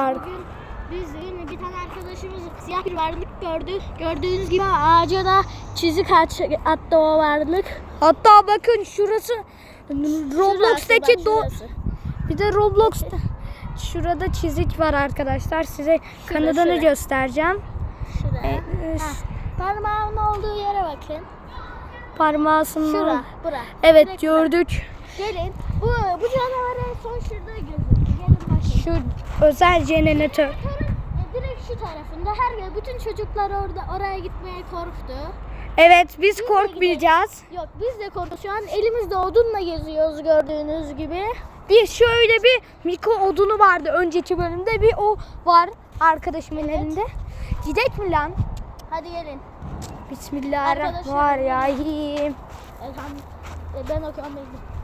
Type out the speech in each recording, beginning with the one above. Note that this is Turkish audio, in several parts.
Bugün biz yine bir tane arkadaşımız siyah bir varlık gördü. Gördüğünüz gibi ağaca da çizik attı o varlık. Hatta bakın şurası Roblox'taki do bir de Roblox'ta şurada çizik var arkadaşlar. Size kanadını şura. göstereceğim. Şurada. Ee, Parmağımın olduğu yere bakın. Parmağısının Şura, bura. Evet Direkt gördük. bura. Gelin. Bu bu canavar en son şurada gözüktü. Şu özel jeneratör. E, direkt şu tarafında. Her yer bütün çocuklar orada oraya gitmeye korktu. Evet biz de korkmayacağız. Yok biz de korktuk. Şu an elimizde odunla geziyoruz gördüğünüz gibi. Bir şöyle bir mikro odunu vardı önceki bölümde. Bir o var arkadaşımın elinde. Gidek mi lan? Hadi gelin. Bismillahirrahmanirrahim. Elham e, ben okuyorum.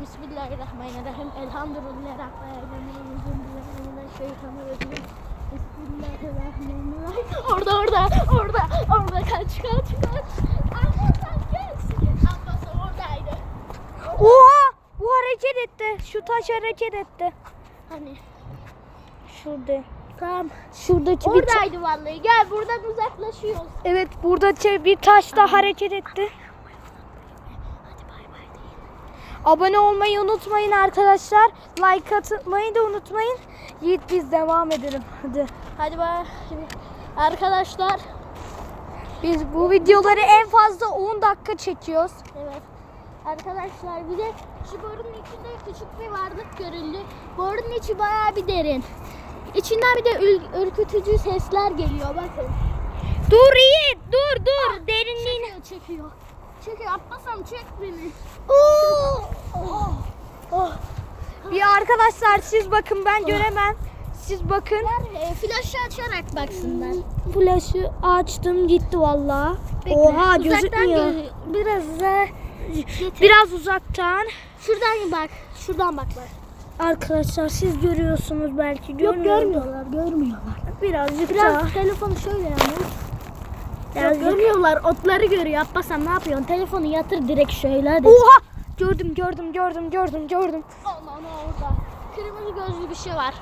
Bismillahirrahmanirrahim. Elhamdülillah Rabbil alemin. Şeytanirracim. Bismillahirrahmanirrahim. Orada orada orada orada kaç kaç kaç. Oradaydı. Oha! Bu hareket etti. Şu taş hareket etti. Hani Şurada. tamam. Şuradaki bir ta- Oradaydı vallahi. Gel buradan uzaklaşıyoruz. Evet burada bir taş da hareket etti. Hadi bay bay deyin. Abone olmayı unutmayın arkadaşlar. Like atmayı da unutmayın. Yiğit biz devam edelim. Hadi. Hadi bay. Arkadaşlar. Biz bu videoları en fazla 10 dakika çekiyoruz. Evet. Arkadaşlar bir de şu borunun içinde küçük bir varlık görüldü. Borunun içi bayağı bir derin. İçinden bir de ürkütücü sesler geliyor bakın. Dur Yiğit dur dur. Derinliğini. Çekiyor çekiyor. Çekiyor atmasam çek beni. Oo! Oh. Oh. Bir arkadaşlar siz bakın ben göremem. Siz bakın. E, flaşı açarak baksınlar. Flaşı açtım gitti valla. Bekle, Oha uzaktan gözükmüyor. gözü- Biraz da Biraz uzaktan. şuradan bak. Şuradan bak bak. Arkadaşlar siz görüyorsunuz belki. Yok görmüyorlar. görmüyorlar. Birazcık Biraz daha. telefonu şöyle yalnız. Ya Birazcık- görmüyorlar, otları görüyor. Abbasam ne yapıyorsun? Telefonu yatır direkt şöyle hadi. Oha! Gördüm gördüm gördüm gördüm gördüm. Ne orada. Kırmızı gözlü bir şey var.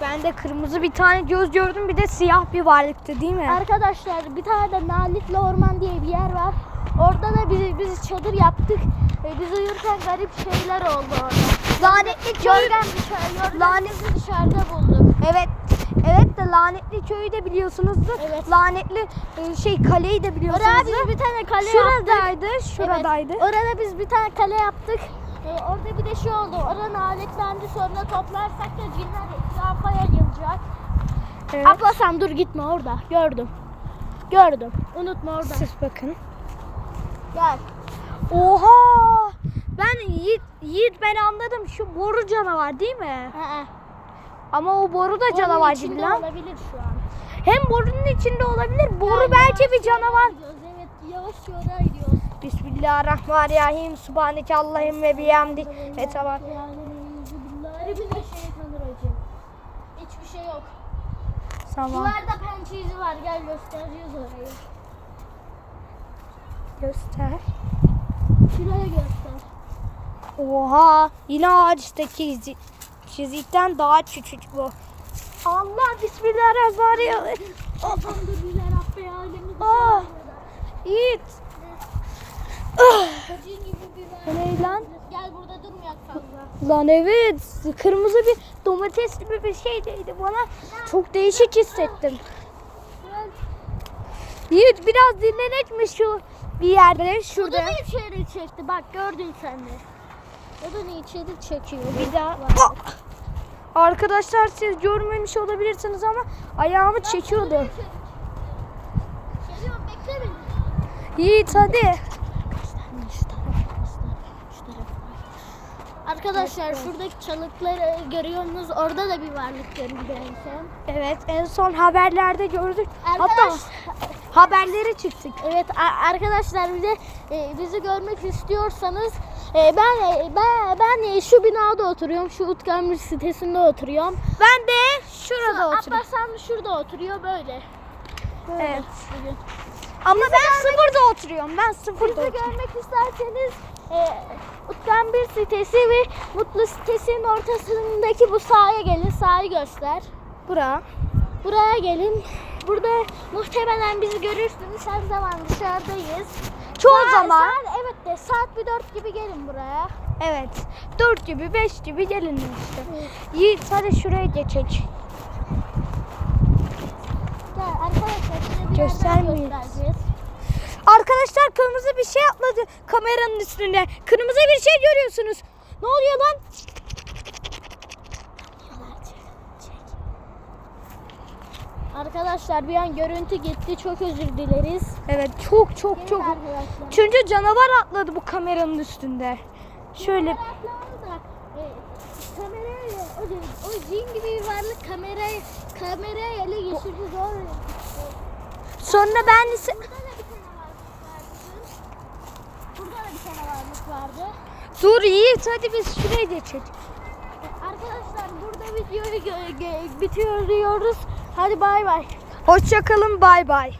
Ben de kırmızı bir tane göz gördüm bir de siyah bir varlıktı değil mi? Arkadaşlar bir tane de Nalitli Orman diye bir yer var. Orada da biz, biz çadır yaptık. Ee, biz uyurken garip şeyler oldu orada. Lanetli köy. Yorgan dışarı, yorgan Lanetli- dışarıda bulduk. Evet. Evet de lanetli köyü de biliyorsunuzdur. Evet. Lanetli e, şey kaleyi de Orada biliyorsunuzdur. biz bir tane kale yaptık. Şuradaydı, şuradaydı. Evet, orada biz bir tane kale yaptık. Ee, orada bir de şey oldu. Oranın aletlendi sonra toplarsak da cinler etrafa yayılacak. Evet. Ablasam dur gitme orada. Gördüm. Gördüm. Unutma orada. Siz bakın. Gel. Oha! Ben Yiğit, Yiğit ben anladım. Şu boru canavar değil mi? Aa, Ama o boru da canavar gibi lan. olabilir şu an. Hem borunun içinde olabilir. Boru Ya, belki yavaş bir canavar. gidiyoruz. Evet yavaş yavaş gidiyoruz. Bismillahirrahmanirrahim. Subhaneke Allah'ım ve bihamdi. Ve tamam. Hiçbir şey yok. Tamam. Duvarda pençe izi var. Gel göstereceğiz orayı. Göster. Şuraya göster. Oha. Yine ağaçtaki izi. Çizikten daha küçük bu. Allah Bismillahirrahmanirrahim. Elhamdülillah Rabbil alemin. Ah. Yiğit. Hacı gibi bir Bu ne lan? Gel burada durmayak fazla. Lan evet. Kırmızı bir domates gibi bir şeydeydi bana. Çok değişik hissettim. Yiğit biraz dinlenek mi şu bir yerde O da şurada. içeri çekti? Bak gördün sen de. O da içeri çekiyor. Bir daha. Ah! Arkadaşlar siz görmemiş olabilirsiniz ama ayağımı çekiyordu. Yiğit hadi. Arkadaşlar şuradaki çalıkları görüyorsunuz. Orada da bir varlık görüldü en son. Evet en son haberlerde gördük. Hatta Arkadaş, haberleri çıktık. evet arkadaşlar bir de e, bizi görmek istiyorsanız e, ben e, ben ben e, şu binada oturuyorum. Şu Utkamir sitesinde oturuyorum. Ben de şurada oturuyorum. Abbasam şurada oturuyor böyle. Böyle Evet. bugün. Ama ben sıfırda oturuyorum. Ben sıfırda Bizi oturuyorum. görmek isterseniz e, Utkan bir sitesi ve Mutlu sitesinin ortasındaki bu sahaya gelin. Sahayı göster. Bura. Buraya gelin. Burada muhtemelen bizi görürsünüz. Her zaman dışarıdayız. Çoğu Saat- zaman. Saat, evet de saat bir dört gibi gelin buraya. Evet. 4 gibi 5 gibi gelin işte. Yiğit hadi şuraya geçek. Gel arkadaşlar yerden göstereceğiz. Arkadaşlar kırmızı bir şey atladı kameranın üstünde. Kırmızı bir şey görüyorsunuz. Ne oluyor lan? Arkadaşlar bir an görüntü gitti. Çok özür dileriz. Evet çok çok Gelin çok. arkadaşlar. Çünkü canavar atladı bu kameranın üstünde. Şöyle da, e, kamerayla o, o cin gibi bir varlık kamerayı kameraya ele geçirdi zor. sonra ben ise Burada da bir tane varlık vardı. Dur Yiğit hadi biz şuraya geçelim. Arkadaşlar burada videoyu bitiriyoruz. Hadi bay bay. Hoşçakalın bay bay.